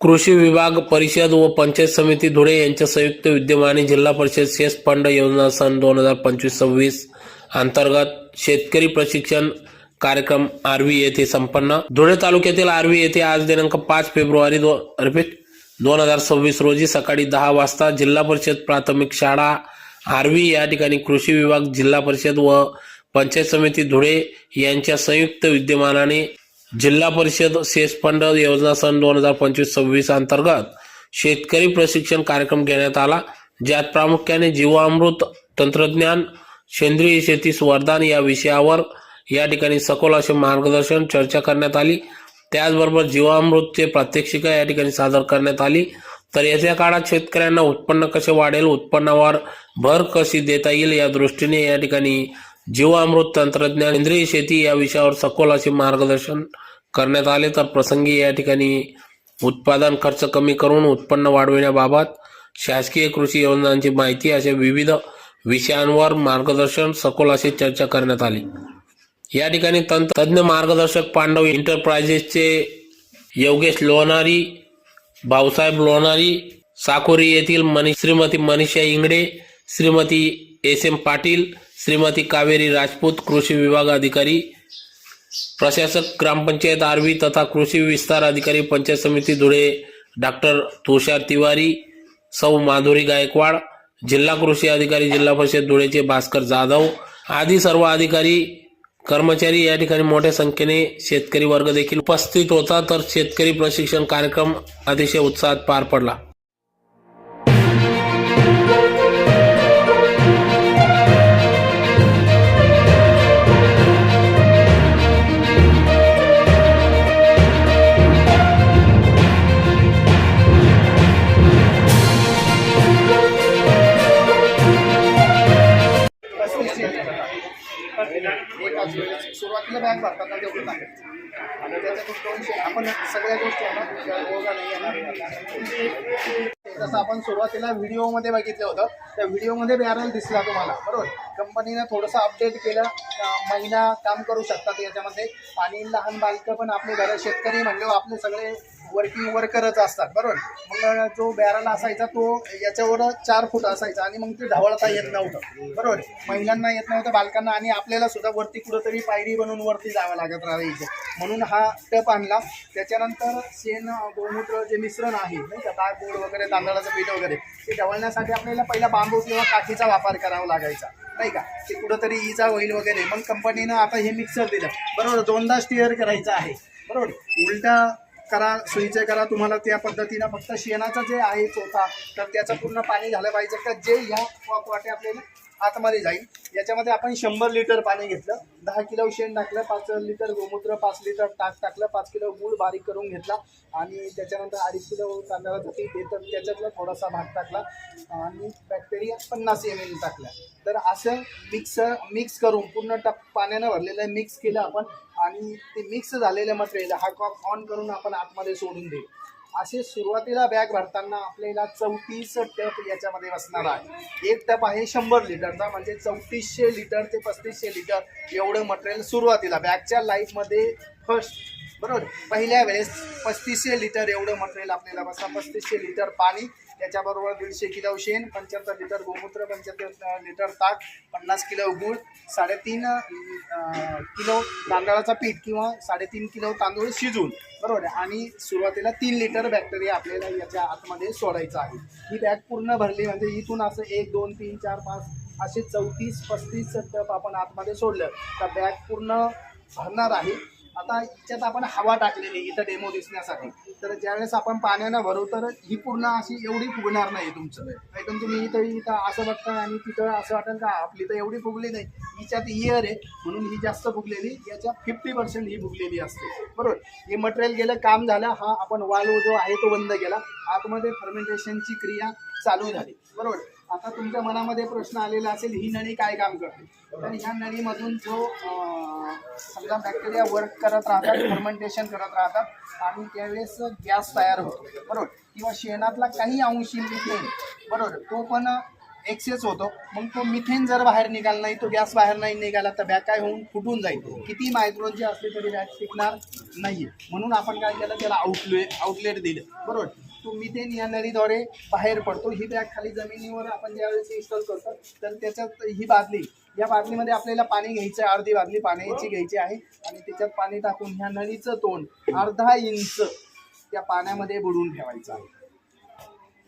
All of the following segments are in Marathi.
कृषी विभाग परिषद व पंचायत समिती धुळे यांच्या संयुक्त विद्यमाने जिल्हा परिषद शेस फंड योजना सन दोन हजार पंचवीस सव्वीस अंतर्गत शेतकरी प्रशिक्षण कार्यक्रम आर्वी येथे संपन्न. धुळे तालुक्यातील आर्वी येथे आज दिनांक पाच फेब्रुवारी दो रिपीट दोन हजार सव्वीस रोजी सकाळी दहा वाजता जिल्हा परिषद प्राथमिक शाळा आर्वी या ठिकाणी कृषी विभाग जिल्हा परिषद व पंचायत समिती धुळे यांच्या संयुक्त विद्यमानाने जिल्हा परिषद सेस फंड योजना सन दोन हजार पंचवीस सव्वीस अंतर्गत शेतकरी प्रशिक्षण कार्यक्रम घेण्यात आला ज्यात प्रामुख्याने जीवामृत तंत्रज्ञान सेंद्रिय शेतीस वरदान या विषयावर या ठिकाणी सखोल असे मार्गदर्शन चर्चा करण्यात आली. त्याचबरोबर जीवामृतचे प्रात्यक्षिका या ठिकाणी सादर करण्यात आली. तर येत्या काळात शेतकऱ्यांना उत्पन्न कसे वाढेल उत्पन्नावर भर कशी देता येईल या दृष्टीने या ठिकाणी जीवामृत तंत्रज्ञान सेंद्रिय शेती या विषयावर सखोल असे मार्गदर्शन करण्यात आले. तर प्रसंगी या ठिकाणी उत्पादन खर्च कमी करून उत्पन्न वाढविण्याबाबत शासकीय कृषी योजनांची माहिती अशा विविध विषयांवर मार्गदर्शन सखोल अशी चर्चा करण्यात आली. या ठिकाणी तंत्रज्ञ तज्ज्ञ मार्गदर्शक पांडव एंटरप्राइजेसचे योगेश लोणारी भाऊसाहेब लोणारी साकोरी येथील मनी श्रीमती मनीषा इंगडे श्रीमती एस एम पाटील श्रीमती कावेरी राजपूत कृषी विभाग अधिकारी प्रशासक ग्रामपंचायत आरवी तथा कृषी विस्तार अधिकारी पंचायत समिती धुळे डॉक्टर तुषार तिवारी सौ माधुरी गायकवाड जिल्हा कृषी अधिकारी जिल्हा परिषद धुळेचे भास्कर जाधव आदी सर्व अधिकारी कर्मचारी या ठिकाणी मोठ्या संख्येने शेतकरी वर्ग देखील उपस्थित होता. तर शेतकरी प्रशिक्षण कार्यक्रम अतिशय उत्साहात पार पडला. वेळेस बॅग भरताना तेवढं टाकायचं आणि त्याच्यातून दोनशे आपण सगळ्या गोष्टी आहे ना जसं आपण सुरुवातीला व्हिडिओमध्ये बघितलं होतं त्या व्हिडिओमध्ये बॅरल दिसला तुम्हाला बरोबर? कंपनीनं थोडंसं अपडेट केलं महिना काम करू शकतात याच्यामध्ये. आणि लहान बालकं पण आपले घर शेतकरी म्हणले आपले सगळे वर्किंग वर्करच असतात बरोबर? मग जो बॅरल असायचा तो याच्यावर चार फूट असायचा आणि मग ते ढवळता येत नव्हतं बरोबर? महिलांना येत नव्हतं बालकांना आणि आपल्याला सुद्धा वरती कुठंतरी पायरी बनवून वरती जावं लागत राहायचं. म्हणून हा टप आणला. त्याच्यानंतर शेण गोमूत्र जे मिश्रण आहे नाही का ताळ गोड वगैरे तांदळाचं पीठ वगैरे ते ढवळण्यासाठी आपल्याला पहिला बांबू किंवा काठीचा वापर करावा लागायचा नाही का? ते कुठंतरी इजा होईल वगैरे. मग कंपनीनं आता हे मिक्सर दिलं. बरोबर? दोनदा स्टिअर करायचं आहे. बरोबर? उलटा करा सुईचे करा. तुम्हाला त्या पद्धतीनं फक्त शेणाचं जे आहे चोथा तर त्याचं पूर्ण पाणी झालं पाहिजे. का जे ह्या वाटे आपल्याला आतमध्ये जाईल. याच्यामध्ये आपण शंभर लिटर पाणी घेतलं. दहा किलो शेण टाकलं पाच लिटर गोमूत्र पाच लिटर टाक टाकलं पाच किलो गूळ बारीक करून घेतला. आणि त्याच्यानंतर अडीच किलो तांदळाचं पीठ येतं त्याच्यातला थोडासा भाग टाकला. आणि बॅक्टेरिया पन्नास एम एल टाकला. तर असं मिक्स मिक्स करून पूर्ण टप पाण्यानं भरलेलं मिक्स केलं आपण. आणि ते मिक्स झालेलं मटेरियल हा कॉक ऑन करून आपण आतमध्ये सोडून देऊ. असे सुरुवातीला बॅग भरताना आपल्याला चौतीस टप याच्यामध्ये बसणार आहे. एक टप आहे शंभर लिटरचा म्हणजे चौतीसशे लिटर ते पस्तीसशे लिटर एवढं मटेरियल सुरुवातीला. बॅगच्या लाईफमध्ये फर्स्ट बरोबर? पहिल्या वेळेस पस्तीसशे लिटर एवढं मटेरियल आपल्याला बसा. पस्तीसशे लिटर पाणी त्याच्याबरोबर दीडशे किलो शेण पंच्याहत्तर लिटर गोमूत्र पंच्याहत्तर लिटर ताक पन्नास किलो गूळ साडेतीन किलो तांदळाचा पीठ किंवा साडेतीन किलो तांदूळ शिजून बरोबर आहे? आणि सुरुवातीला तीन लिटर बॅक्टेरिया आपल्याला याच्या आतमध्ये सोडायचं आहे. ही बॅग पूर्ण भरली म्हणजे इथून असं एक दोन तीन चार पाच असे चौतीस पस्तीस टप आपण आतमध्ये सोडलं. तर बॅग पूर्ण भरणार आहे. आता याच्यात आपण हवा टाकलेली इथं डेमो दिसण्यासाठी. तर ज्यावेळेस आपण पाण्यानं भरू तर ही पूर्ण अशी एवढी फुगणार नाही तुमचं. एकदम तुम्ही इथं इथं असं बघता आणि तिथं असं वाटेल का? आपली तर एवढी फुगली नाही. हिच्यात इयर आहे म्हणून ही जास्त फुगलेली. याच्या फिफ्टी पर्सेंट ही फुगलेली असते. बरोबर? हे मटेरियल गेलं काम झालं हा आपण वाळू जो आहे तो बंद केला. आतमध्ये फर्मेंटेशनची क्रिया चालू झाली. बरोबर? आता तुमच्या मनामध्ये प्रश्न आलेला असेल ही नळी काय काम करते? तर ह्या नळीमधून जो समजा बॅक्टेरिया वर्क करत राहतात फर्मेंटेशन करत राहतात आणि त्यावेळेस गॅस तयार होतो बरोबर? किंवा शेणातला काही अंशी मिथेन बरोबर? तो पण एक्सेस होतो. मग तो मिथेन जर बाहेर निघाला नाही तो गॅस बाहेर नाही निघाला तर बॅग काय होऊन फुटून जाईल. किती मायक्रोनची असली तरी बॅग टिकणार नाही म्हणून आपण काय केलं त्याला आउटले आउटलेट दिलं बरोबर? तो मिथेन या नळीद्वारे बाहेर पडतो. ही बॅग खाली जमिनीवर आपण ज्यावेळेस इन्स्टॉल करतो तर त्याच्यात ही बादली या बादलीमध्ये आपल्याला पाणी घ्यायचं आहे अर्धी बादली पाण्याची घ्यायची आहे. आणि त्याच्यात पाणी टाकून ह्या नळीचं तोंड अर्धा इंच त्या पाण्यामध्ये बुडवून ठेवायचं आहे.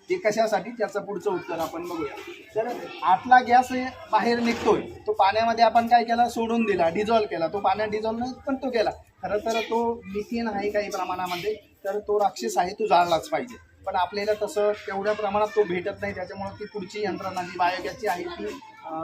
ते कशासाठी? त्याचं पुढचं उत्तर आपण बघूया. तर आतला गॅस बाहेर निघतोय. तो पाण्यामध्ये आपण काय केला? सोडून दिला डिझॉल्व केला. तो पाण्यात डिझॉल्व नाही पण तो केला. खरं तर तो मिथेन आहे काही प्रमाणामध्ये तर तो राक्षस आहे तो जाळलाच पाहिजे. पण आपल्याला तसं तेवढ्या प्रमाणात तो भेटत नाही त्याच्यामुळं ती पुढची यंत्रणा जी बायोगॅसची आहे ती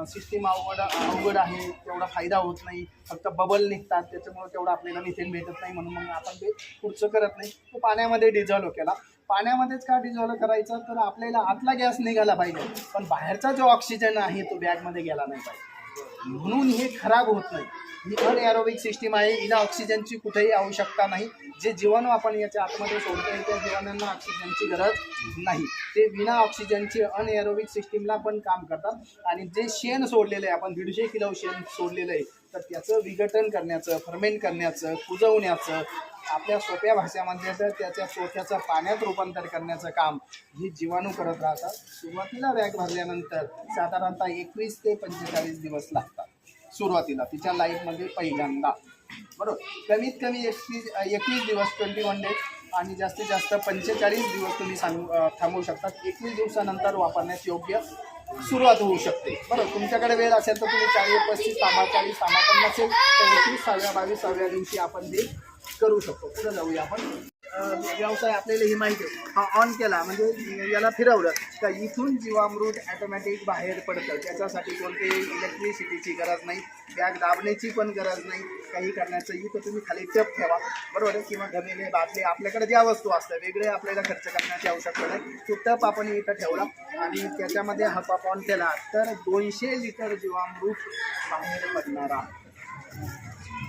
सिस्टीम अवघड अवघड आहे तेवढा फायदा होत नाही. फक्त बबल निघतात त्याच्यामुळं तेवढं आपल्याला मिथेन भेटत नाही म्हणून मग आपण ते पुढचं करत नाही. तो पाण्यामध्ये डिझॉल्व केला. पाण्यामध्येच का डिझॉल्व करायचं? तर आपल्याला आतला गॅस निघाला पाहिजे. पण बाहेरचा जो ऑक्सिजन आहे तो बॅगमध्ये गेला नाही पाहिजे. म्हणून हे खराब होत नाही. ही अनएरोबिक सिस्टीम आहे. हिला ऑक्सिजनची कुठेही आवश्यकता नाही. जे जीवाणू आपण याच्या आतमध्ये सोडतोय त्या जीवाणूंना ऑक्सिजनची गरज नाही. ते विना ऑक्सिजनची अनएरोबिक सिस्टीमला पण काम करतात. आणि जे शेण सोडलेलं आहे आपण दीडशे किलो शेण सोडलेलं आहे तर त्याचं विघटन करण्याचं फर्मेंट करण्याचं कुजवण्याचं आपल्या सोप्या भाषेमध्ये तर त्याच्या चोथ्याचं पाण्यात रूपांतर करण्याचं काम ही जीवाणू करत राहतात. सुरुवातीला बॅग भरल्यानंतर साधारणतः एकवीस ते पंचेचाळीस दिवस लागतात. सुरुवातीला तिच्या लाईफमध्ये पहिल्यांदा. बरोबर. कमीत कमी एकवीस एकवीस दिवस ट्वेंटी वन डेज आणि जास्तीत जास्त पंचेचाळीस दिवस तुम्ही सांगू थांबवू शकतात एकवीस दिवसानंतर वापरण्यास योग्य सुरुवात होऊ शकते. बरोबर. तुमच्याकडे वेळ असेल तर तुम्ही चाळीस पस्तीस सामा चाळीस तांबा पण नसेल तर बावीस साव्या दिवशी आपण ते करू शकतो. पुढे जाऊया आपण. व्यवसाय आपल्याला ही माहिती आहे. हा ऑन केला म्हणजे याला फिरवलं. तर इथून जीवामृत ॲटोमॅटिक बाहेर पडतं. त्याच्यासाठी कोणतीही इलेक्ट्रिसिटीची गरज नाही. बॅग दाबण्याची पण गरज नाही. काही करण्याचं इथं तुम्ही खाली टप ठेवा. बरोबर आहे? किंवा घमेले बाटले आपल्याकडे ज्या वस्तू असतात वेगळे आपल्याला खर्च करण्याची आवश्यकता नाही. तो टप आपण इथं ठेवला आणि त्याच्यामध्ये हपाप ऑन केला. तर दोनशे लिटर जीवामृत बाहेर पडणारा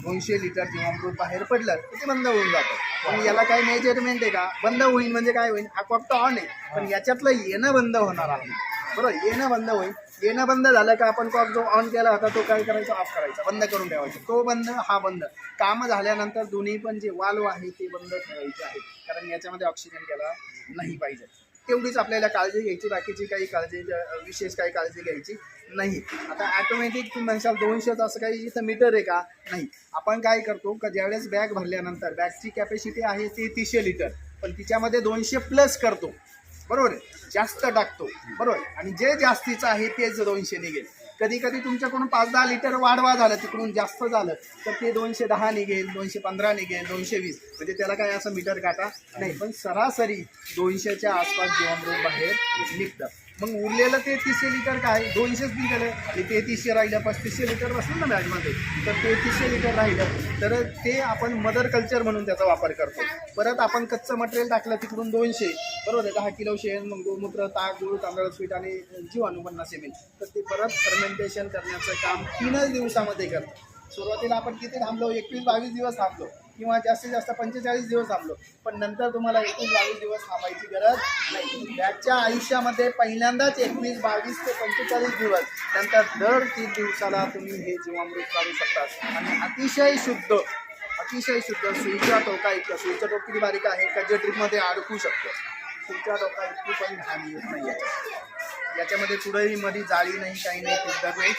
दोनशे लिटर जीवामृत बाहेर पडलं तर ते बंद होऊन जातं. पण याला काय मेजरमेंट आहे का? बंद होईल म्हणजे काय होईल हा तर ऑन आहे. पण याच्यातलं येणं बंद होणार आहे. बरोबर? येणं बंद होईल. येणं बंद झालं का आपण कॉप जो ऑन केला होता तो काय करायचा? ऑफ करायचा. बंद करून ठेवायचा. तो बंद हा बंद. कामं झाल्यानंतर दोन्ही पण जे वाल्व आहे ते बंद ठेवायचे आहे कारण याच्यामध्ये ऑक्सिजन गेला नाही पाहिजे. तेवढीच आपल्याला काळजी घ्यायची बाकीची काही काळजी विशेष काही काळजी घ्यायची नाही. आता ॲटोमॅटिक तुम्ही म्हणशाल दोनशेच असं काही इथं मीटर आहे का? नाही. आपण काय करतो का ज्यावेळेस बॅग भरल्यानंतर बॅगची कॅपॅसिटी आहे ती तीसशे लिटर पण तिच्यामध्ये दोनशे प्लस करतो. बरोबर आहे? जास्त टाकतो. बरोबर आणि जे जास्तीचं आहे तेच दोनशे निघेल कधी कधी तुमच्याकडून पाच दहा लिटर वाढवा झालं तिकडून जास्त झालं तर ते दोनशे दहा निघेल दोनशे पंधरा निघेल दोनशे वीस. म्हणजे त्याला काय असं मीटर काटा? नाही पण सरासरी दोनशेच्या आसपास जीवामृत बाहेर निघतं. मग उरलेलं ते तीसशे लिटर काय? दोनशेच निघालं. आणि तेहतीसशे राहिलं पस्तीसशे लिटर बसलं ना बॅगमध्ये. तर तेहतीसशे लिटर राहिलं. तर ते आपण मदर कल्चर म्हणून त्याचा वापर करतो. परत आपण कच्चं मटेरियल टाकलं तिकडून दोनशे. बरोबर आहे दहा किलो शेण मग गोमूत्र ताक गुळ तांदळ स्वीट आणि जीवाणू पण नसेल तर ते परत फर्मेंटेशन करण्याचं काम तीनच दिवसामध्ये करतं. सुरुवातीला आपण किती थांबलो? एकवीस बावीस दिवस थांबलो. किंवा जास्तीत जास्त पंचेचाळीस दिवस थांबलो. पण नंतर तुम्हाला एकवीस बावीस दिवस थांबायची गरज नाही. बॅगच्या आयुष्यामध्ये पहिल्यांदाच एकवीस बावीस ते पंचेचाळीस दिवस नंतर दर तीन दिवसाला तुम्ही हे जीवामृत काढू शकता. आणि अतिशय शुद्ध अतिशय शुद्ध सुईच्या टोका इतकं सुईच्या टोक किती बारीक आहे का जे ट्रीपमध्ये अडकू शकतो. तुमच्या टोका इतकी पण घाण येत नाही याच्यात. याच्यामध्ये कुठेही मध्ये जाळी नाही काही नाही फिल्टर नाही.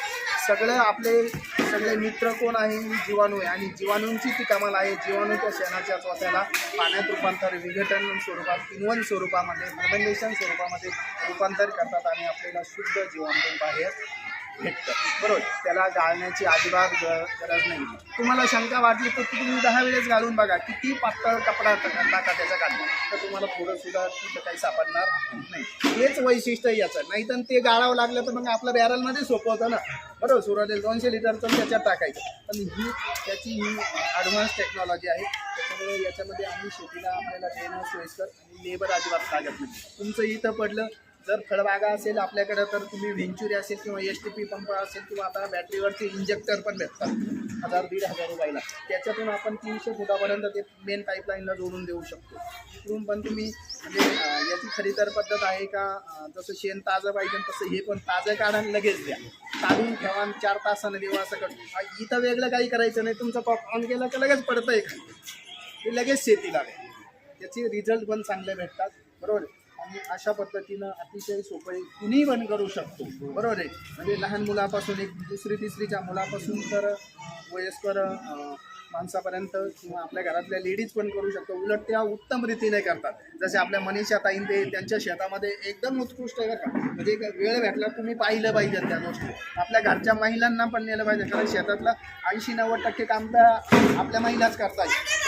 सगळं आपले सगळे मित्र कोण आहे? ही जीवाणू आहे. आणि जीवाणूंची ती कमाल आहे. जीवाणूच्या शेणाच्या त्वचाला पाण्यात रूपांतर विघटन स्वरूपात किंवन स्वरूपामध्ये फर्मेंटेशन स्वरूपामध्ये रूपांतर करतात आणि आपल्याला शुद्ध जीवाणू बाहेर भेटतं. बरोबर. त्याला गाळण्याची अजिबात गरज नाही. तुम्हाला शंका वाटली तर तुम्ही दहा वेळेस घालून बघा. किती पातळ कपडा टाका टाका त्याच्या तर तुम्हाला पुढंसुद्धा तिथं काही सापडणार नाही. हेच वैशिष्ट्य याचं. नाही तर ते गाळावं लागलं तर मग आपलं बॅरलमध्ये सोपं होतं ना. बरोबर. सुरुवातीला दोनशे लिटरचं त्याच्यात टाकायचं. पण ही त्याची ही ॲडव्हान्स टेक्नॉलॉजी आहे. त्याच्यामुळे याच्यामध्ये आम्ही शेतीला आपल्याला देणं सोयीस्कर आणि लेबर अजिबात लागत नाही. तुमचं इथं पडलं जर फळबागा असेल आपल्याकडं तर तुम्ही व्हेंचुरी असेल किंवा एस टी पी पंप असेल किंवा आता बॅटरीवरती इंजेक्टर पण भेटतात. हजार दीड हजार रुपयाला. त्याच्यातून आपण तीनशे फुटापर्यंत ते मेन पाईपलाईनला जोडून देऊ शकतो. इकडून पण तुम्ही म्हणजे याची खरेदार पद्धत आहे का? जसं शेण ताजं पाहिजे तसं हे पण ताजं काढून लगेच द्या. काढून ठेवा आणि चार तासानं देऊ असं कर इथं वेगळं काही करायचं नाही. तुमचं पॉप ऑन केलं का लगेच पडतं आहे ते लगेच शेतीला त्याचे रिझल्ट पण चांगले भेटतात. बरोबर? आहे? आणि अशा पद्धतीनं अतिशय सोपे आहे. कुणीही पण करू शकतो. बरोबर आहे? म्हणजे लहान मुलापासून एक दुसरी तिसरीच्या मुलापासून तर वयस्कर माणसापर्यंत किंवा आपल्या घरातल्या लेडीज पण करू शकतो. उलट त्या उत्तम रीतीने करतात. जसे आपल्या मनीषा ताईन ते त्यांच्या शेतामध्ये एकदम उत्कृष्ट आहे का. म्हणजे वेळ भेटला तुम्ही पाहिलं पाहिजे त्या गोष्टी. आपल्या घरच्या महिलांना पण नेलं पाहिजे कारण शेतातलं ऐंशी नव्वद टक्के काम तर आपल्या महिलाच करतात.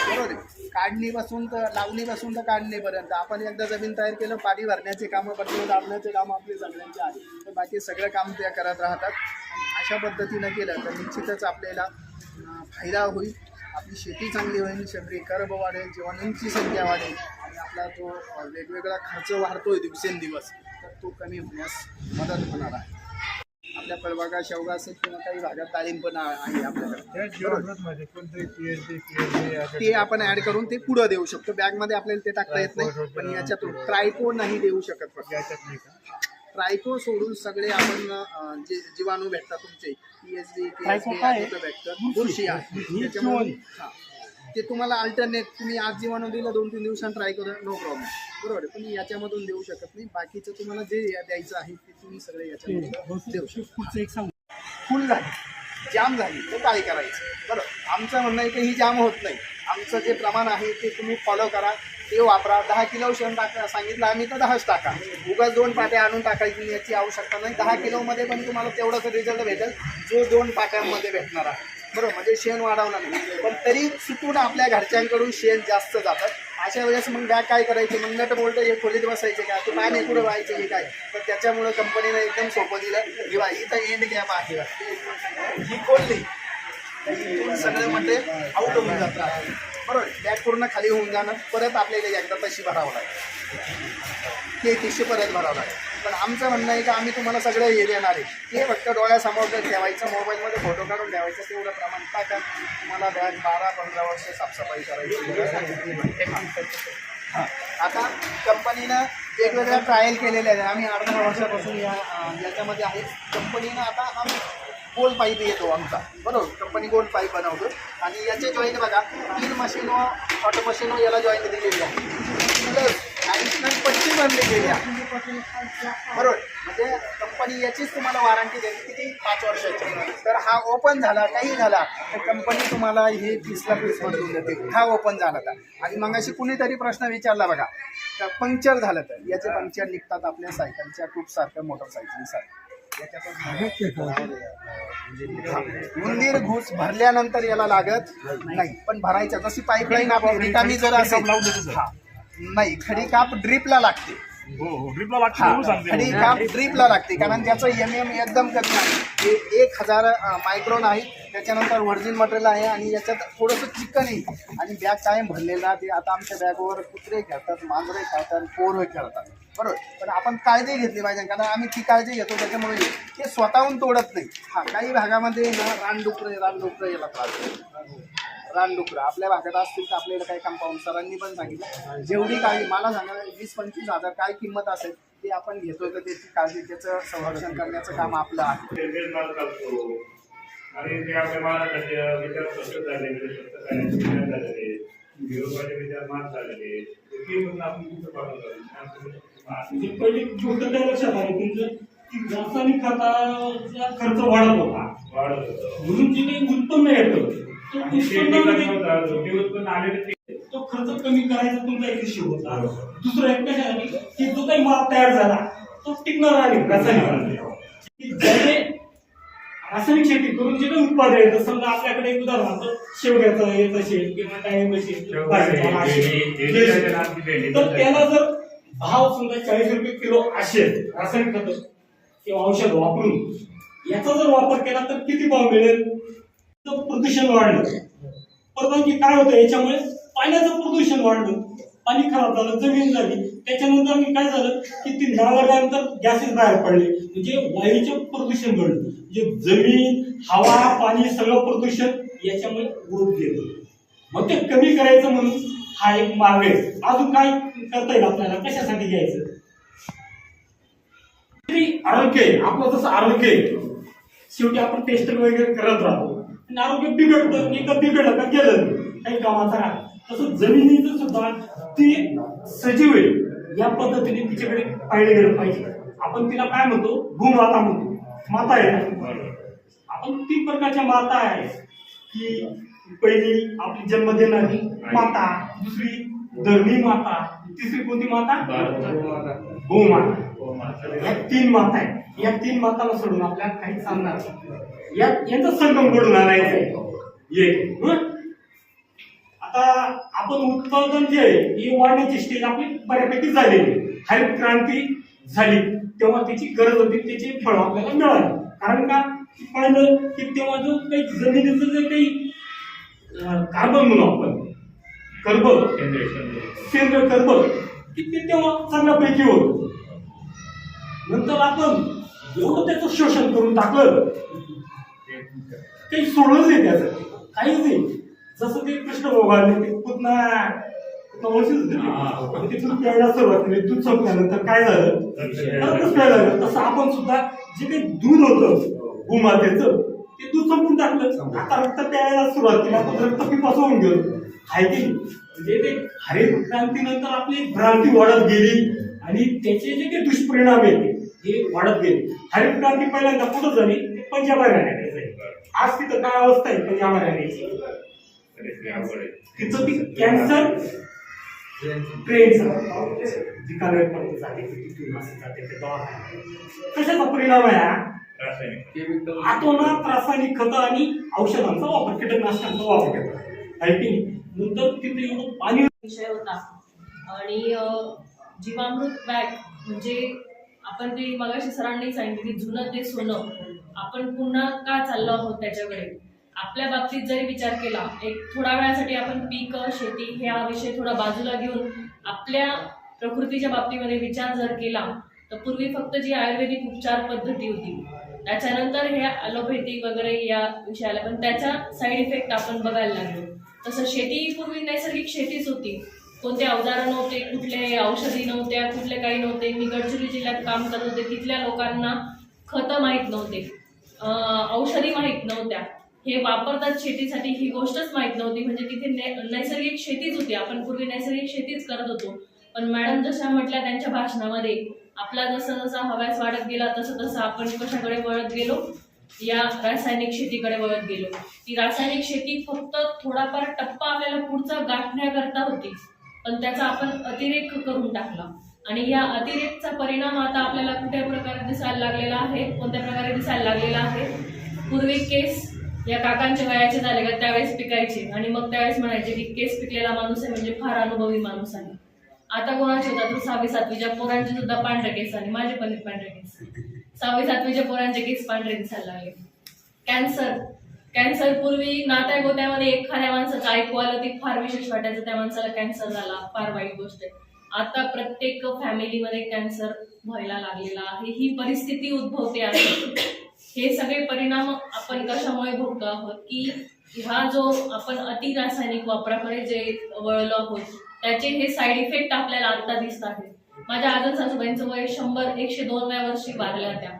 बरोबर आहे? काढणीपासून तर लावणीपासून तर काढणीपर्यंत. आपण एकदा जमीन तयार केलं पाणी भरण्याचे कामं पडले दाबण्याचे कामं आपले सगळ्यांचे आहे तर बाकी सगळं काम त्या करत राहतात. अशा पद्धतीनं केलं तर निश्चितच आपल्याला फायदा होईल. आपली शेती चांगली होईल शेतकरी कर्ब वाढेल जीवाणूंची संख्या वाढेल आणि आपला जो वेगवेगळा खर्च वाढतोय दिवसेंदिवस तर तो कमी होण्यास मदत होणार आहे. आपल्या फळबागा शेवगा असेल किंवा काही भागात डाळिंब पण आहे आपल्याकडे. ते आपण ऍड करून ते पुढं देऊ शकतो. बॅगमध्ये आपल्याला ते टाकता येत नाही पण याच्यातून ट्रायको नाही देऊ शकत. ट्रायको सोडून सगळे आपण जे जीवाणू भेटतात तुमचे? भेटतात बुरशी आहे. त्याच्यामुळे. ते तुम्हाला अल्टरनेट तुम्ही आज जीवाणू दिलं दोन तीन दिवसांनी ट्राय करा नो प्रॉब्लेम बरोबर आहे. पण याच्यामधून देऊ शकत नाही. बाकीचं तुम्हाला जे द्यायचं आहे ते तुम्ही सगळे याच्यामधून देऊ शकता. फुल झाली. जाम झाली. तर काय करायचं? बरं आमचं म्हणणं आहे की ही जाम होत नाही. आमचं जे प्रमाण आहे ते तुम्ही फॉलो करा. ते वापरा. दहा किलो शेण टाका. सांगितलं आम्ही तर दहाच टाका. उगाच दोन पाट्या आणून टाकायची याची आवश्यकता नाही. दहा किलोमध्ये पण तुम्हाला तेवढाच रिझल्ट भेटेल. जो दोन पाट्यांमध्ये भेटणार आहे. बरोबर? म्हणजे शेण वाढवणार नाही. पण तरी चुकून आपल्या घरच्यांकडून शेण जास्त जातं अशा वेळेस मग बॅग काय करायची? मग नट बोलत हे खोलीत बसायचे काय तू काय नाही कुठं व्हायचे हे काय? तर त्याच्यामुळं कंपनीनं एकदम सोपं दिलं. किंवा इथं एंड गॅप आहे. ही खोलली इथून सगळं म्हणजे आउट होऊन जातात. बरोबर? बॅग पूर्ण खाली होऊन जाणं परत आपल्याला एकदा तशी भरावं लागेल. ते तिशे परत भरावं लागेल. पण आमचं म्हणणं आहे की आम्ही तुम्हाला सगळं हे देणार आहे. ते फक्त डोळ्यासमोर जर ठेवायचं मोबाईलमध्ये फोटो काढून ठेवायचं तेवढं प्रमाण टाका. तुम्हाला बॅग बारा पंधरा वर्ष साफसफाई करायची हां आता कंपनीनं वेगवेगळ्या ट्रायल केलेल्या आहेत. आम्ही अर्धा वर्षापासून या याच्यामध्ये आहे. कंपनीनं आता आम्ही गोल पाईप येतो आमचा. बरोबर? कंपनी गोल पाईप बनवतो. आणि याचे जॉईंट बघा तीन मशीन ऑटो मशीन याला जॉईंट दिलेली आहे. प्लस ॲडिशनल पट्टी बनलेली आहे. बरोबर? म्हणजे कंपनी याचीच तुम्हाला वॉरंटी देते किती पाच वर्षाची. तर हा ओपन झाला काही झाला तर कंपनी तुम्हाला हे पीसला पीस बनवून देते. हा ओपन झाला तर आणि मग अशी कुणीतरी प्रश्न विचारला बघा. तर पंक्चर झालं तर याचे पंक्चर निघतात आपल्या सायकलच्या ट्यूबसारख्या मोटरसायकलीसारख्या उंदीर घुस भरल्यानंतर याला लागत नाही. पण भरायचं जशी पाईपलाईन आपली रिकामी जर असेल हा. नाही खडी काप ड्रिपला लागते. हो हो ड्रिपला लागते हा, सांगते खडी काप ड्रिपला लागते कारण त्याचं एम एम एकदम कमी आहे. हे एक हजार मायक्रोन आहे त्याच्यानंतर व्हर्जिन मटेरियल आहे आणि याच्यात थोडंसं चिकन आहे. आणि बॅग कायम भरलेलं आहे. आता आमच्या बॅगवर कुत्रे खेळतात मांजरे खेळतात पोरं खेळतात. बरोबर. पण आपण काळजी घेतली पाहिजे कारण आम्ही ती काळजी घेतो त्याच्यामुळे ते स्वतःहून तोडत नाही. हा काही भागामध्ये ना रानडुकरं रानडुकरं याला त्रास रानडुकरं. आपल्या भागात असतील तर आपल्याला काही कंपाऊंड सरांनी पण सांगितलं. जेवढी काळजी मला सांगा वीस पंचवीस हजार काय किंमत असेल ते आपण घेतोय तर त्याची काळजी त्याचं संरक्षण करण्याचं काम आपलं आहे. आणि ते आपल्या महाराष्ट्राचे विचार स्वस्त झाले म्हणजे विचार झालेले विरोधाचे विचार झालेले ते आपण कुठं म्हणजे पहिली गोष्ट काय लक्षात आली तुमचं की रासायनिक खताचा खर्च वाढत होता. वाढत होतं. म्हणून जे काही उत्पन्न येतं तो उत्पन्न आलेलं ते खर्च कमी करायचा तुमचा एक हिशोब होता. दुसरं एक कशासाठी की जो काही माल तयार झाला तो टिकणार आहे रासायनिक ज्याने रासायनिक शेती करून जे काही उत्पादन येतं समजा आपल्याकडे एक उदाहरणार्थ शेवग्याचं येतं शेत किंवा नावाची भेंडी. तर त्याला जर भाव समजा चाळीस रुपये किलो असेल रासायनिक खत किंवा औषध वापरून याचा जर वापर केला तर किती भाव मिळेल? तर प्रदूषण वाढलं. परत काय होतं? याच्यामुळे पाण्याचं प्रदूषण वाढलं. पाणी खराब झालं जमीन झाली. त्याच्यानंतर मी काय झालं की ती नावाल्यानंतर गॅसेस बाहेर पडले. म्हणजे वायूचे प्रदूषण घडलं. म्हणजे जमीन हवा पाणी सगळं प्रदूषण याच्यामुळे ग्रोथ गेलं. मग ते कमी करायचं म्हणून हा एक मार्ग आहे. अजून काय करता येईल आपल्याला? कशासाठी घ्यायचं? आरोग्य आहे. आपलं जसं आरोग्य आहे शेवटी आपण टेस्ट वगैरे करत राहतो. आणि आरोग्य बिघडतं एकदा बिघडलं का गेलं काही कामाचा राहत तसं जमिनीचं सुद्धा ती सजीव आहे. या पद्धतीने तिच्याकडे पाहिलं गेलं पाहिजे. आपण तिला काय म्हणतो? भूमाता म्हणतो. माता आहे. आपण तीन प्रकारच्या माता आहे की पहिली आपली जन्म देणारी माता दुसरी धरणी माता तिसरी कोणती माता? भूमाता या तीन माता आहेत. या तीन माताला सोडून आपल्याला काही चालणार नाही. या यांचा संगम घडून आणायचा आहे. एक? आता आपण उत्पादन जे आहे ही वाढण्याची स्टेज आपली बऱ्यापैकी झालेली. हरित क्रांती झाली. तेव्हा त्याची गरज होती त्याची फळ आपल्याला मिळाली. कारण का? की पाहिलं की तेव्हा जो काही जमिनीचं जे काही कार्बन म्हणू आपण. कर्बन सेंद्रिय कर्बन की ते तेव्हा चांगल्यापैकी होत? नंतर आपण एवढं त्याचं शोषण करून टाकलं. काही सोडलंच नाही त्याचं. काहीच नाही. जसं ते कृष्ण भगवान ते ते. आणि तिथून प्यायला सुरुवात केली. दूध संपल्यानंतर काय झालं? प्यायला लागलं. तसं आपण सुद्धा जे काही दूध होतं भूमातेचं ते दूध संपून टाकलं. आता रक्त प्यायला सुरुवात केली आपण रक्त पिपासं होऊन गेलो आहे की म्हणजे ते हरित क्रांतीनंतर आपली भ्रांती वाढत गेली आणि त्याचे जे काही दुष्परिणाम आहेत हे वाढत गेले. हरित क्रांती पहिल्यांदा कुठं झाली? ते पंजाब हरियाणाकडे झाली आज तिथं काय अवस्था आहे? पंजाब हरियाणाची तिथं ती कॅन्सर ट्रेन जाते तिथून असं जाते ते कशाचा परिणाम आहे हा? आतोनात रासायनिक खतं आणि औषधांचा वापर कीटकनाशकांचा वापर करतात आहे? नंतर तिथे एवढं पाणी विषय होता. आणि जीवामृत बॅग म्हणजे आपण ते मगाशी सरांनी सांगितलं की जुनं ते सोनं. आपण पुन्हा का चाललो आहोत त्याच्याकडे? आपल्या बाबतीत जरी विचार केला एक थोड्या वेळासाठी आपण पीक शेती ह्या विषय थोडा बाजूला घेऊन आपल्या प्रकृतीच्या बाबतीमध्ये विचार जर केला तर पूर्वी फक्त जी आयुर्वेदिक उपचार पद्धती होती त्याच्यानंतर हे अलोपॅथिक वगैरे या विषयाला पण त्याचा साईड इफेक्ट आपण बघायला लागलो. तसं शेती ही पूर्वी नैसर्गिक शेतीच होती. कोणते अवजारं नव्हते कुठले औषधी नव्हत्या कुठले काही नव्हते. मी गडचिरोली जिल्ह्यात काम करत होते. तिथल्या लोकांना खतं माहीत नव्हते. औषधी माहीत नव्हत्या. हे वापरतात शेतीसाठी ही गोष्टच माहीत नव्हती. म्हणजे तिथे नैसर्गिक शेतीच होती. आपण पूर्वी नैसर्गिक शेतीच करत होतो. पण मॅडम जशा म्हटल्या त्यांच्या भाषणामध्ये आपला जसं जसा हव्यास वाढत गेला तसं तसं आपण कशाकडे वळत गेलो? या रासायनिक शेतीकडे वळत गेलो. ती रासायनिक शेती फक्त थोडाफार टप्पा आपल्याला पुढचा गाठण्याकरता होती. पण त्याचा आपण अतिरेक करून टाकला. आणि या अतिरेकचा परिणाम आता आपल्याला कुठल्या प्रकारे दिसायला लागलेला आहे? कोणत्या प्रकारे दिसायला लागलेला आहे? पूर्वी केस या काकांच्या वयाचे झाले का? त्यावेळेस पिकायचे. आणि मग त्यावेळेस म्हणायचे की केस पिकलेला माणूस आहे म्हणजे फार अनुभवी माणूस आहे. आता कोणाचे होतात तू सहावी सातवीच्या पोरांचे सुद्धा पांढरे केस आणि माझे पण पांढरे केस सहावी सातवीच्या पोरांचे केस पांढरे दिसायला लागले. कॅन्सर कॅन्सर पूर्वी नात्या गोत्यामध्ये एखाद्या माणसाचं ऐकू आलं ते फार विशेष वाटायचं. त्या माणसाला कॅन्सर झाला. फार वाईट गोष्ट आहे. आता प्रत्येक फॅमिलीमध्ये कॅन्सर व्हायला लागलेला आहे. ही परिस्थिती उद्भवते आहे हे सगळे परिणाम आपण कशामुळे भोगतो आहोत? की ह्या जो आपण अति रासायनिक वापराकडे जे वळलो आहोत त्याचे हे साईड इफेक्ट आपल्याला आता दिसत आहेत. माझ्या आजन सासूबाईंचं वय शंभर एकशे दोनव्या वर्षी वागल्या त्या.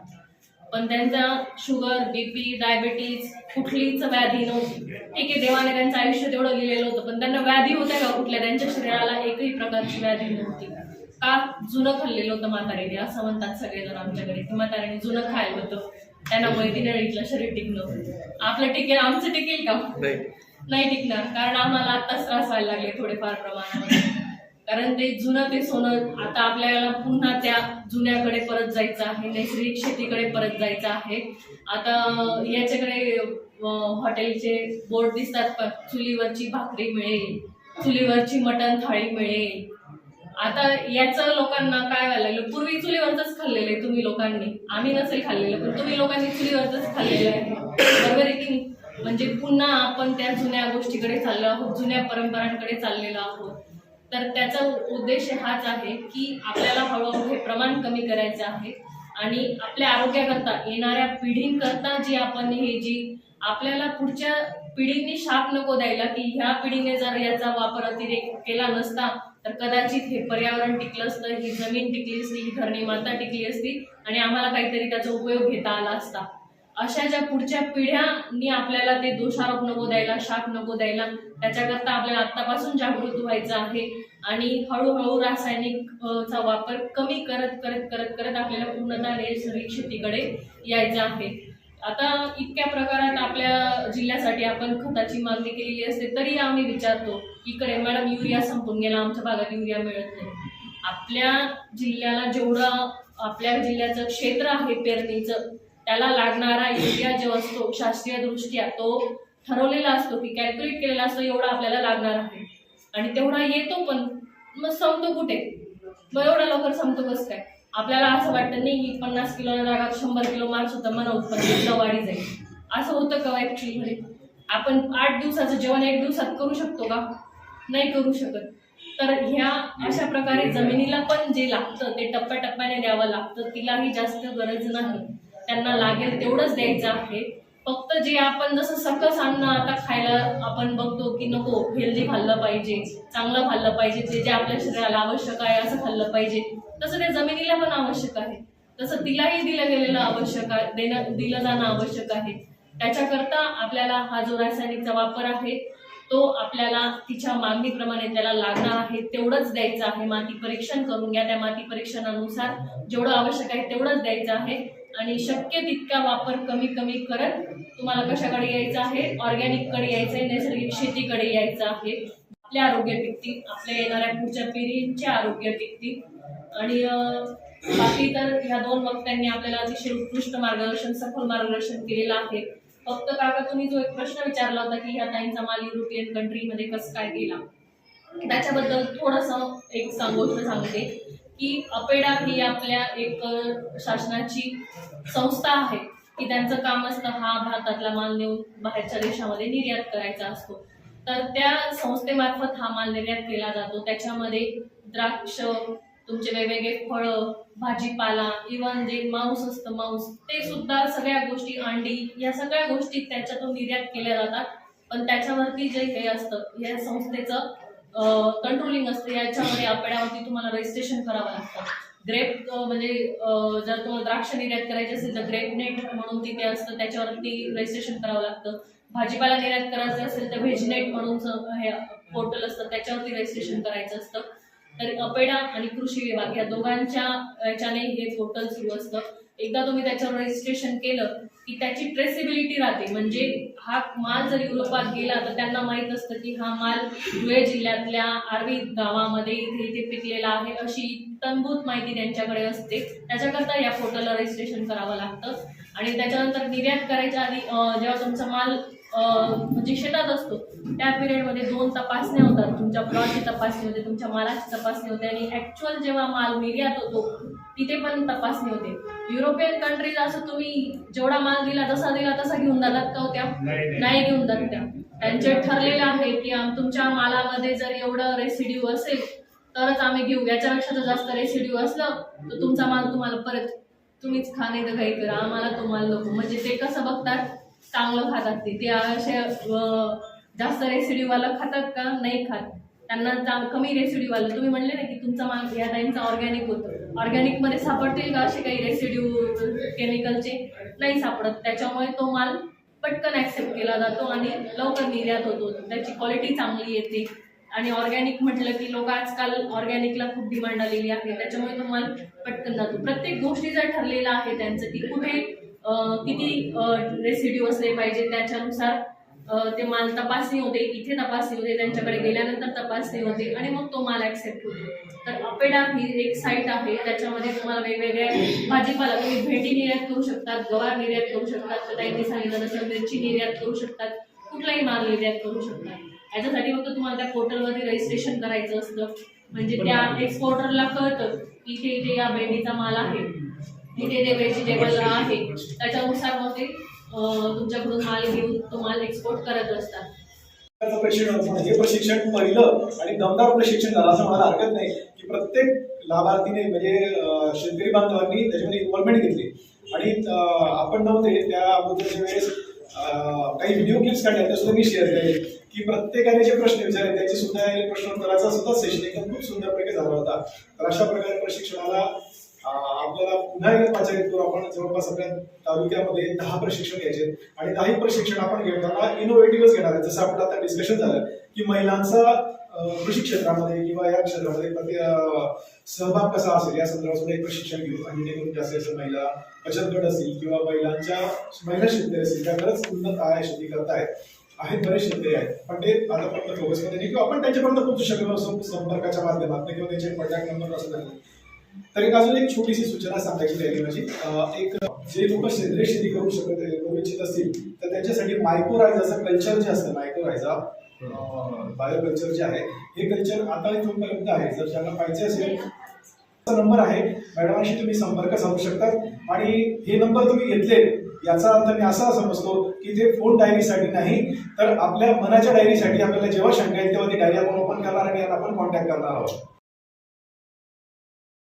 पण त्यांचा शुगर बीपी डायबेटीज कुठलीच व्याधी नव्हती. ठीक आहे देवाने त्यांचं आयुष्य तेवढं लिहिलेलं होतं पण त्यांना व्याधी होत्या का कुठल्या? त्यांच्या शरीराला एकही प्रकारची व्याधी नव्हती. का? जुनं खाल्लेलं होतं म्हातारीने असं म्हणतात सगळेजण आमच्याकडे. की म्हातारीने जुनं खायला होतं. त्यांना माहिती इथलं शरीर टिकलं आपलं टिकेल आमचं टिकेल का? नाही टिकणार. कारण आम्हाला आताच त्रास व्हायला लागले थोडेफार प्रमाणामध्ये. कारण ते जुनं ते सोनं आता आपल्याला पुन्हा त्या जुन्याकडे परत जायचं आहे नैसर्गिक शेतीकडे परत जायचं आहे. आता याच्याकडे हॉटेलचे बोर्ड दिसतात पण चुलीवरची भाकरी मिळेल चुलीवरची मटण थाळी मिळेल. आता याचं लोकांना काय व्हायला लागलं? पूर्वी चुलीवरच खाल्लेलं आहे तुम्ही लोकांनी. आम्ही नसेल खाल्लेलं पण तुम्ही लोकांनी चुलीवरच खाल्लेलं आहे. बरोबर आहे की म्हणजे पुन्हा आपण त्या जुन्या गोष्टीकडे चाललो आहोत जुन्या परंपरांकडे चाललेलो आहोत. तर त्याचा उद्देश हाच आहे की आपल्याला हळूहळू हे प्रमाण कमी करायचं आहे आणि आपल्या आरोग्याकरता येणाऱ्या पिढींकरता जी आपण हे जी आपल्याला पुढच्या पिढींनी शाप नको द्यायला की ह्या पिढीने जर याचा वापर अतिरेक केला नसता तर कदाचित हे पर्यावरण टिकलं असतं ही जमीन टिकली असती ही धरणी माता टिकली असती आणि आम्हाला काहीतरी त्याचा उपयोग घेता आला असता. अशा ज्या पुढच्या पिढ्यांनी आपल्याला ते दोषारोप नको द्यायला शाप नको द्यायला त्याच्याकरता आपल्याला आत्तापासून जागृत व्हायचं आहे. आणि हळूहळू रासायनिक चा वापर कमी करत करत करत करत आपल्याला पूर्णतः नैसर्गिक शेतीकडे यायचं आहे. आता इतक्या प्रकारात आपल्या जिल्ह्यासाठी आपण खताची मागणी केलेली असते तरी आम्ही विचारतो इकडे मॅडम युरिया संपून गेला आमच्या भागात युरिया मिळत नाही. आपल्या जिल्ह्याला जेवढं आपल्या जिल्ह्याचं क्षेत्र आहे पेरणीचं त्याला लागणारा एरिया जो असतो शास्त्रीय दृष्ट्या तो ठरवलेला असतो की कॅल्क्युलेट केलेला असतो एवढा आपल्याला लागणार आहे. आणि तेवढा येतो पण मग संपतो कुठे? मग एवढा लवकर संपतो कसं काय? आपल्याला असं वाटतं नाही की पन्नास किलो जागा शंभर किलो मार्क्स होतं मला उत्पन्न वाढी जाईल. असं होतं का हो, ऍक्च्युली मध्ये आपण आठ दिवसाचं जेवण एक दिवसात करू शकतो का? नाही करू शकत. तर ह्या अशा प्रकारे जमिनीला पण जे लागतं ते टप्प्याटप्प्याने द्यावं लागतं तिलाही जास्त गरज नाही. त्यांना लागेल तेवढंच द्यायचं आहे. फक्त जे आपण जसं सकस अन्न आता खायला आपण बघतो की नको हेल्दी खाल्लं पाहिजे चांगलं खाल्लं पाहिजे जे जे आपल्या शरीराला आवश्यक आहे असं खाल्लं पाहिजे. तसं ते जमिनीला पण आवश्यक आहे. तसं तिलाही दिलं गेलेलं आवश्यक आहे देणं दिलं जाणं आवश्यक आहे. त्याच्याकरता आपल्याला हा जो रासायनिकचा वापर आहे तो आपल्याला तिच्या मागणीप्रमाणे त्याला लागणार आहे तेवढंच द्यायचं आहे. माती परीक्षण करून घ्या त्या माती परीक्षणानुसार जेवढं आवश्यक आहे तेवढंच द्यायचं आहे. आणि शक्य तितका वापर कमी कमी करत तुम्हाला कशाकडे यायचं आहे? ऑर्गॅनिककडे यायचं आहे नैसर्गिक शेतीकडे यायचं आहे. आपले आरोग्य टिकतील आपल्या येणाऱ्या पुढच्या पिढींचे आरोग्य टिकतील आणि बाकी तर ह्या दोन वक्त्यांनी आपल्याला अतिशय उत्कृष्ट मार्गदर्शन सफल मार्गदर्शन केलेलं आहे. फक्त काका तुम्ही जो एक प्रश्न विचारला होता की ह्या ताईंचा माल युरोपियन कंट्रीमध्ये कसं काय गेला? त्याच्याबद्दल थोडंसं एक सांग गोष्ट सांगते. की अपेडा ही आपल्या एक शासनाची संस्था आहे. की त्यांचं काम असतं हा भारतातला माल नेऊन बाहेरच्या देशामध्ये निर्यात करायचा असतो. तर त्या संस्थेमार्फत हा माल निर्यात केला जातो. त्याच्यामध्ये द्राक्ष तुमचे वेगवेगळे फळं भाजीपाला इवन जे मांस असतं मांस ते सुद्धा सगळ्या गोष्टी अंडी या सगळ्या गोष्टी त्याच्यातून निर्यात केल्या जातात. पण त्याच्यावरती जे हे असतं या संस्थेचं कंट्रोलिंग असते. याच्यामध्ये आपेड्यावरती तुम्हाला रजिस्ट्रेशन करावं लागतं. ग्रेप म्हणजे जर तुम्हाला द्राक्ष निर्यात करायची असेल तर ग्रेप नेट म्हणून तिथे असतं. त्याच्यावरती रजिस्ट्रेशन करावं लागतं. भाजीपाला निर्यात करायचं असेल तर व्हेज नेट म्हणून हे पोर्टल असतं. त्याच्यावरती रजिस्ट्रेशन करायचं असतं. तर अपेडा आणि कृषी विभाग या दोघांच्या याच्याने हे पोर्टल सुरू असतं. एकदा तुम्ही त्याच्यावर रजिस्ट्रेशन केलं की त्याची ट्रेसेबिलिटी राहते. म्हणजे हा माल जर युरोपात गेला तर त्यांना माहीत असतं की हा माल धुळे जिल्ह्यातल्या आर्वी गावामध्ये इथे इथे पिकलेला आहे अशी तंबूत माहिती त्यांच्याकडे असते. त्याच्याकरता या पोर्टलला रजिस्ट्रेशन करावं लागतं. आणि त्याच्यानंतर निर्यात करायच्या आधी जेव्हा तुमचा माल म्हणजे शेतात असतो. त्या पिरियडमध्ये दोन तपासण्या होतात. तुमच्या प्लॉटची तपासणी होते तुमच्या मालाची तपासणी होते आणि ऍक्च्युअल जेव्हा माल निर्यात होतो तिथे पण तपासणी होते. युरोपियन कंट्रीज असं तुम्ही जेवढा माल दिला तसा दिला तसा घेऊन जातात का होत्या नाही, घेऊन जात त्या. त्यांचे ठरलेलं आहे की तुमच्या मालामध्ये जर एवढं रेसिड्यू असेल तरच आम्ही घेऊ. याच्यापेक्षा जर जास्त रेसिड्यू असलं तर तुमचा माल तुम्हाला परत तुम्हीच खा नाही तर काही करा. आम्हाला तो माल नको. म्हणजे ते कसं बघतात? चांगलं खातात ते ते असे जास्त रेसिड्यूवाला खातात का? नाही खात. त्यांना चांग कमी रेसिडीवालं. तुम्ही म्हणले ना की तुमचा माल या टाईमचा ऑर्गॅनिक होतं. ऑर्गॅनिकमध्ये सापडतील का असे काही रेसिड्यू केमिकलचे? नाही सापडत. त्याच्यामुळे तो माल पटकन ॲक्सेप्ट केला जातो आणि लवकर निर्यात होतो. त्याची क्वालिटी चांगली येते. आणि ऑर्गॅनिक म्हटलं की लोक आजकाल ऑर्गॅनिकला खूप डिमांड आलेली आहे. त्याच्यामुळे तो माल पटकन जातो. प्रत्येक गोष्टी जर ठरलेलं आहे त्यांचं की कुठे किती रेसिड्यू असले पाहिजे त्याच्यानुसार ते माल तपासणी होते इथे तपासणी होते त्यांच्याकडे गेल्यानंतर तपासणी होते आणि मग तो माल ऍक्सेप्ट होतो. तर अपेडा ही एक साईट आहे त्याच्यामध्ये तुम्हाला वेगवेगळ्या भाजीपाला तुम्ही भेटी निर्यात करू शकतात गवार निर्यात करू शकतात त्यांनी सांगितलं तसं मिरची निर्यात करू शकतात कुठलाही माल निर्यात करू शकतात. याच्यासाठी फक्त तुम्हाला त्या पोर्टलवरती रजिस्ट्रेशन करायचं असतं. म्हणजे त्या एक्सपोर्टरला कळतं की इथे इथे या भेंडीचा माल आहे. इथे ते व्हेजिटेबल आहे. त्याच्यानुसार मग ते तुमच्याकडून माल घेऊन तो माल एक्सपोर्ट करत असतात. प्रशिक्षण म्हणजे हे प्रशिक्षण पहिलं आणि दमदार प्रशिक्षण झालं असं मला हरकत नाही. की प्रत्येक लाभार्थीने म्हणजे शेतकरी बांधवांनी त्याच्यामध्ये इन्व्हॉल्वमेंट घेतली. आणि आपण नव्हते त्या अगोदरच्या वेळेस काही व्हिडिओ क्लिप्स काढल्या त्या सुद्धा मी शेअर केले. की प्रत्येकाने जे प्रश्न विचारले त्याची सुद्धा प्रश्नोत्तराचा सुद्धा सेशन एकदम खूप सुंदर प्रकारे झाला होता. तर अशा प्रकारे प्रशिक्षणाला आपल्याला पुन्हा एकदा पाचारित करू आपण जवळपास आपल्या तालुक्यामध्ये दहा प्रशिक्षण घ्यायचे आणि दहाही प्रशिक्षण आपण घेताना इनोव्हेटिव्हच घेणार आहे जसं आपण आता डिस्कशन झालं की महिलांचा कृषी क्षेत्रामध्ये किंवा या क्षेत्रामध्ये सहभाग कसा असेल या संदर्भात सुद्धा एक प्रशिक्षण घेऊ. आणि जेणेकरून जास्तीत जास्त महिला बचत गट असतील किंवा महिलांच्या महिला शेतकरी असतील त्या खरंच उन्नत आहे शेती करतायत आहेत. बरेच शेतकरी आहेत. पण ते आता फक्त फोकसमध्ये नाही किंवा आपण त्यांच्यापर्यंत पोहोचू शकलो असो संपर्काच्या माध्यमातून किंवा त्यांचे कॉन्टॅक्ट नंबर असं नाही. तर एक अजून एक छोटीशी सूचना सांगायची राहिली माझी. एक जे लोक सेंद्रिय शेती करू शकत करू इच्छित असतील तर त्यांच्यासाठी मायक्रोरायझाचं कल्चर जे असतं मायक्रोरायझा बायोकल्चर जे आहे हे कल्चर आता इथून उपलब्ध आहे. जर ज्यांना पाहिजे असेल नंबर आहे. मॅडमांशी तुम्ही संपर्क साधू शकता आणि हे नंबर तुम्ही घेतले याचा अर्थ मी असा समजतो की ते फोन डायरीसाठी नाही तर आपल्या मनाच्या डायरीसाठी आपल्याला जेव्हा शंका येईल तेव्हा ती डायरी आपण ओपन करणार आणि आपण कॉन्टॅक्ट करणार आहोत.